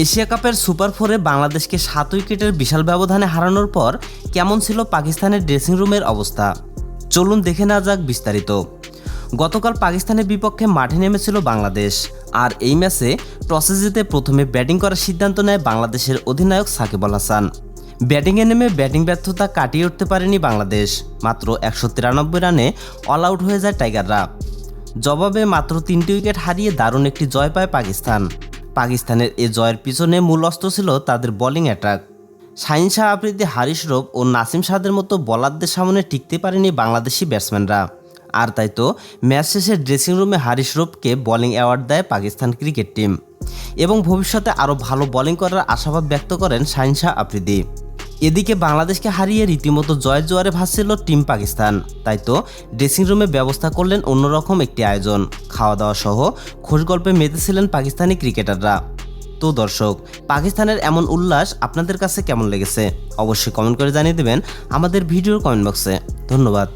Asia কাপের super ফোরে বাংলাদেশকে সাত উইকেটের বিশাল ব্যবধানে হারানোর পর কেমন ছিল পাকিস্তানের ড্রেসিং রুমের অবস্থা? চলুন দেখে নেওয়া যাক বিস্তারিত। গতকাল পাকিস্তানের বিপক্ষে মাঠে নেমেছিল বাংলাদেশ, আর এই ম্যাচে টসে জিতে প্রথমে ব্যাটিং করার সিদ্ধান্ত নেয় বাংলাদেশের অধিনায়ক সাকিব আল হাসান। ব্যাটিংয়ে নেমে ব্যাটিং ব্যর্থতা কাটিয়ে উঠতে পারেনি বাংলাদেশ, মাত্র একশো তিরানব্বই রানে অল আউট হয়ে যায় টাইগাররা। জবাবে মাত্র তিনটি উইকেট হারিয়ে দারুণ একটি জয় পায় পাকিস্তান। পাকিস্তানের এ জয়ের পিছনে মূল অস্ত্র ছিল তাদের বোলিং অ্যাটাক। শাহিন শাহ আফ্রিদি হারিস রোপ ও নাসিম শাহদের মতো বলারদের সামনে টিকতে পারেনি বাংলাদেশি ব্যাটসম্যানরা। আর তাই তো, ম্যাচ শেষে ড্রেসিং রুমে হারিশ রোপকে বোলিং অ্যাওয়ার্ড দেয় পাকিস্তান ক্রিকেট টিম। এবং ভবিষ্যতে আরও ভালো বোলিং করার আশাবাদ ব্যক্ত করেন শাহিন শাহ আফ্রিদি। এদিকে বাংলাদেশকে হারিয়ে রীতিমতো জয় জোয়ারে ভাসছিল টিম পাকিস্তান। তাই তো ড্রেসিং রুমে ব্যবস্থা করলেন অন্যরকম একটি আয়োজন। খাওয়া দাওয়া সহ খোঁজ গল্পে মেতেছিলেন পাকিস্তানি ক্রিকেটাররা। তো দর্শক, পাকিস্তানের এমন উল্লাস আপনাদের কাছে কেমন লেগেছে? অবশ্যই কমেন্ট করে জানিয়ে দেবেন আমাদের ভিডিওর কমেন্ট বক্সে ধন্যবাদ।